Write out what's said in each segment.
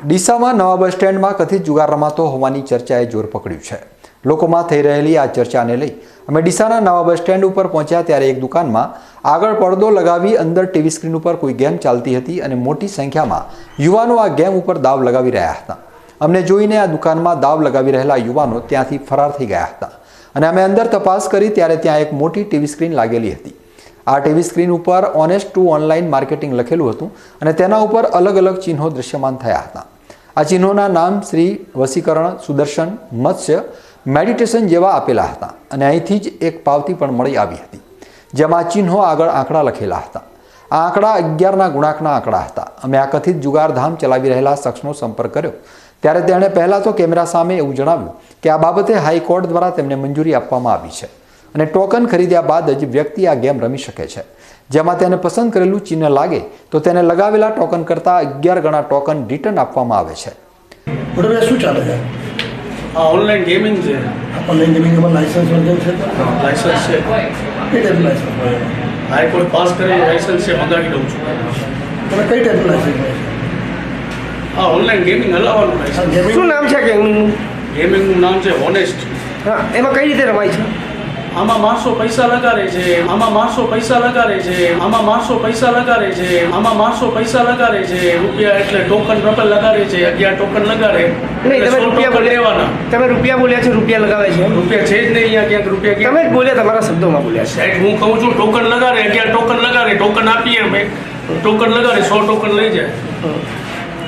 ડીસામાં નવા બસ સ્ટેન્ડમાં કથિત જુગાર રમાતો હોવાની ચર્ચાએ જોર પકડ્યું છે. લોકોમાં થઈ રહેલી આ ચર્ચાને લઈ અમે ડીસાના નવા બસ સ્ટેન્ડ ઉપર પહોંચ્યા ત્યારે એક દુકાનમાં આગળ પડદો લગાવી અંદર ટીવી સ્ક્રીન ઉપર કોઈ ગેમ ચાલતી હતી અને મોટી સંખ્યામાં યુવાનો આ ગેમ ઉપર દાવ લગાવી રહ્યા હતા. અમને જોઈને આ દુકાનમાં દાવ લગાવી રહેલા યુવાનો ત્યાંથી ફરાર થઈ ગયા હતા અને અમે અંદર તપાસ કરી ત્યારે ત્યાં એક મોટી ટીવી સ્ક્રીન લાગેલી હતી. આ ટીવી સ્ક્રીન ઉપર ઓનેસ્ટ ટુ ઓનલાઈન માર્કેટિંગ લખેલું હતું અને તેના ઉપર અલગ અલગ ચિહ્નો દ્રશ્યમાન થયા હતા. આ ચિહ્નોના નામ શ્રી વસીકરણ સુદર્શન, મત્સ્ય, મેડિટેશન જેવા આપેલા હતા. અને અહીંથી જ એક પાવતી પણ મળી આવી હતી, જેમાં ચિહ્નો આગળ આંકડા લખેલા હતા. આ આંકડા અગિયારના ગુણાંકના આંકડા હતા. અમે આ કથિત જુગારધામ ચલાવી રહેલા શખ્સનો સંપર્ક કર્યો. ત્યારે તેણે પહેલાં તો કેમેરા સામે એવું જણાવ્યું કે આ બાબતે હાઈકોર્ટ દ્વારા તેમને મંજૂરી આપવામાં આવી છે. અને ટોકન ખરીદ્યા બાદ જ વ્યક્તિ આ ગેમ રમી શકે છે. જેમાં તેને પસંદ કરેલું ચિહ્ન લાગે તો તેને લગાવેલા ટોકન કરતાં અગિયાર ગણા ટોકન રિટર્ન આપવામાં આવે છે. શું ચાલે છે? આ ઓનલાઈન ગેમિંગ છે. આપણને ગેમિંગમાં લાયસન્સ વગેરે છે લાયસન્સ છે. કઈ ટાઈપનું લાયસન્સ હોય? હાઈકોર્ટ પાસ કરેલું લાયસન્સ છે મંગાવી દઉં છું. તમે કઈ ટાઈપનું લાયસન્સ હા ઓનલાઈન ગેમિંગ હલાવવાનું લાયસન્સ. શું નામ છે ગેમિંગનું ગેમિંગનું નામ છે હોનેસ્ટ. હા એમાં કઈ રીતે રમાય છે? આમાં માણસો પૈસા લગાડે છે આમાં માણસો પૈસા લગાડે છે આમાં માણસો પૈસા લગાડે છે આમાં માણસો પૈસા લગાડે છે રૂપિયા એટલે ટોકન રબર લગાડે છે અગિયાર ટોકન લગાડે. તમે રૂપિયા લેવાના. તમે રૂપિયા બોલ્યા છે રૂપિયા લગાવે છે રૂપિયા છે જ નહીં અહીંયા ક્યાંક રૂપિયા તમે જ બોલ્યા તમારા શબ્દોમાં બોલ્યા છે. સાહેબ હું કહું છું ટોકન લગાડે અગિયાર ટોકન લગાડે ટોકન આપીએ અમે. ટોકન લગાડે સો ટોકન લઈ જાય.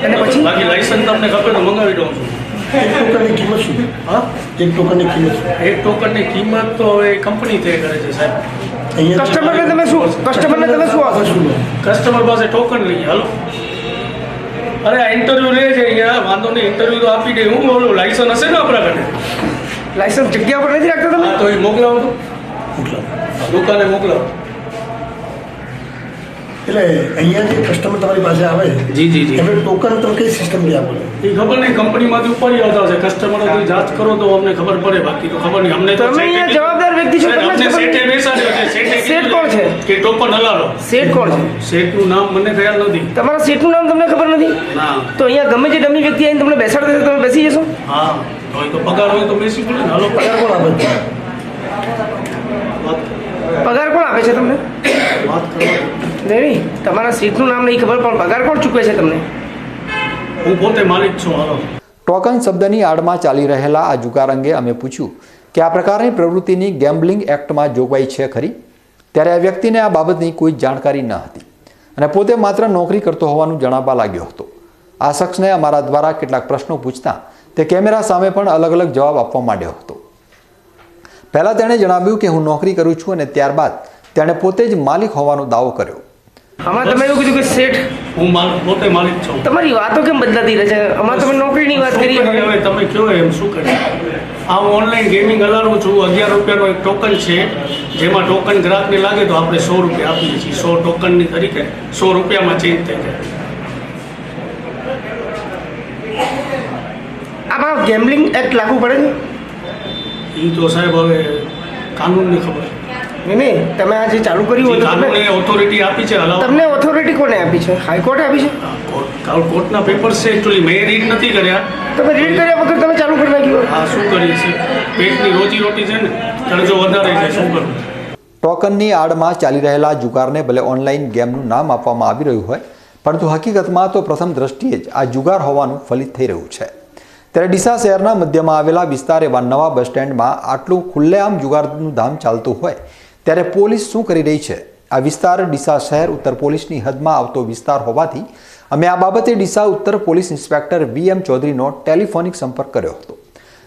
અને પછી? બાકી લાયસન્સ તમને ખબર મંગાવી દઉં છું. એક ટોકનની કિંમત શું? હા? એક ટોકનની કિંમત શું? એક ટોકનની કિંમત તો હવે કંપની તય કરે છે સાહેબ. અહીંયા કસ્ટમરને તમે શું? કસ્ટમરને તમે શું આપો છો? કસ્ટમર પાસે ટોકન લઈએ હાલો. અરે આ ઇન્ટરવ્યૂ લે છે અહીંયા વાંધો નહીં ઇન્ટરવ્યુ તો આપી દે. હું બોલું લાયસન્સ હશે ને આપણા ઘરે? લાયસન્સ જગ્યા પર નથી રાખતા તમે? તો એ મોકલાવો તો. મોકલાવો. દુકાને મોકલાવો. એટલે અહીંયા જે કસ્ટમર તમારી પાસે આવે? જી જી જી. એમને ટોકન તમે કઈ સિસ્ટમથી આપો છો? એ ખબર નહીં કંપનીમાંથી ઉપર આવતા હશે. કોઈ જાત કરો તો અમને ખબર પડે બાકી તો ખબર નહીં. અમને તો તમે અહીંયા જવાબદાર વ્યક્તિ છો, તમને શેઠે બેસાડ્યો છે શેઠ કોણ છે? કે ટોકન હલાલો સેટ કોણ છે? શેઠનું નામ મને ખ્યાલ નથી. તમારા સેટનું નામ તમને ખબર નથી? ના. તો અહીંયા ગમે જે ડમી વ્યક્તિ આવીને તમને બેસાડ દે તમે બેસી જશો? હા. તો એ તો પગાર હોય તો બેસી પડે હાલો. પગાર કોણ આપે છે? પગાર કોણ આપે છે તમને? વાત કરવા નહીં નહીં તમારા સીટનું નામ નહીં ખબર પણ પગાર કોણ ચૂકવે છે તમને? હું પોતે માલિક છું હાલો. ટોકન શબ્દની આડમાં ચાલી રહેલા આ જુગાર અંગે અમે પૂછ્યું કે આ પ્રકારની પ્રવૃત્તિની ગેમ્બલિંગ એક્ટમાં જોગવાઈ છે ખરી? ત્યારે આ વ્યક્તિને આ બાબતની કોઈ જાણકારી ન હતી. અને પોતે માત્ર નોકરી કરતો હોવાનું જણાવવા લાગ્યો હતો. આ શખ્સને અમારા દ્વારા કેટલાક પ્રશ્નો પૂછતા તે કેમેરા સામે પણ અલગ અલગ જવાબ આપવા માંડ્યો હતો. પહેલાં તેણે જણાવ્યું કે હું નોકરી કરું છું અને ત્યારબાદ તેણે પોતે જ માલિક હોવાનો દાવો કર્યો. હમણાં તમે એવું કીધું કે શેઠ હું પોતે માલિક છું. તમારી વાતો કેમ બદલાતી રહે છે? આમાં તમે નોકરીની વાત કરી. હવે તમે કહો એમ શું કરીએ આ હું ઓનલાઈન ગેમિંગ હલાવું છું. અગિયાર રૂપિયાનો એક ટોકન છે. જેમાં ટોકન ગ્રાહકને લાગે તો આપણે સો રૂપિયા આપીએ છીએ. સો ટોકનની તરીકે સો રૂપિયામાં ચેન્જ થઈ જાય. આમાં ગેમ્બલિંગ એક્ટ લાગુ પડે ને? એ તો સાહેબ હવે કાનૂનની ખબર નહીં તમે આ જે ચાલુ કર્યું હોય તમને ઓથોરિટી આપી છે તમને ઓથોરિટી કોને આપી છે? હાઈકોર્ટે આપી છે? કોર્ટના પેપર છે એકચ્યુઅલી મેં રીડ નથી કર્યા. તમે રીડ કર્યા વગર તમે ચાલુ કરી નાખ્યું હા શું કરીએ છીએ? પેટની રોજી રોટી છે ને કરજો વધારે છે શું કરવું ટોકનની આડમાં ચાલી રહેલા જુગારને ભલે ઓનલાઈન ગેમનું નામ આપવામાં આવી રહ્યું હોય પરંતુ હકીકતમાં તો પ્રથમ દ્રષ્ટિએ જ આ જુગાર હોવાનું ફલિત થઈ રહ્યું છે. ત્યારે ડીસા શહેરના મધ્યમાં આવેલા વિસ્તાર એવા નવા બસ સ્ટેન્ડમાં આટલું ખુલ્લેઆમ જુગારનું ધામ ચાલતું હોય ત્યારે પોલીસ શું કરી રહી છે? આ વિસ્તાર ડીસા શહેર, ઉત્તર પોલીસની હદમાં આવતો વિસ્તાર હોવાથી અમે આ બાબતે ડીસા ઉત્તર પોલીસ ઇન્સ્પેક્ટર વી એમ ચૌધરીનો ટેલિફોનિક સંપર્ક કર્યો હતો.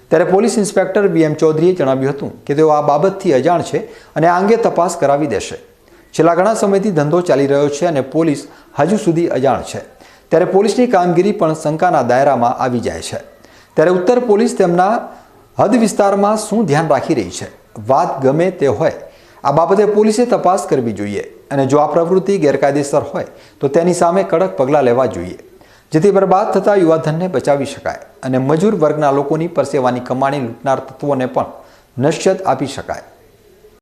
ત્યારે પોલીસ ઇન્સ્પેક્ટર વી એમ ચૌધરીએ જણાવ્યું હતું કે તેઓ આ બાબતથી અજાણ છે અને આ અંગે તપાસ કરાવી દેશે. છેલ્લા ઘણા સમયથી ધંધો ચાલી રહ્યો છે અને પોલીસ હજુ સુધી અજાણ છે. ત્યારે પોલીસની કામગીરી પણ શંકાના દાયરામાં આવી જાય છે. ત્યારે ઉત્તર પોલીસ તેમના હદ વિસ્તારમાં શું ધ્યાન રાખી રહી છે? વાત ગમે તે હોય આ બાબતે પોલીસે તપાસ કરવી જોઈએ અને જો આ પ્રવૃત્તિ ગેરકાયદેસર હોય, તો તેની સામે કડક પગલાં લેવા જોઈએ. જેથી બરબાદ થતા યુવાધનને બચાવી શકાય અને મજૂર વર્ગના લોકોની પરસેવાની કમાણી લૂંટનાર તત્વોને પણ નશ્યત આપી શકાય.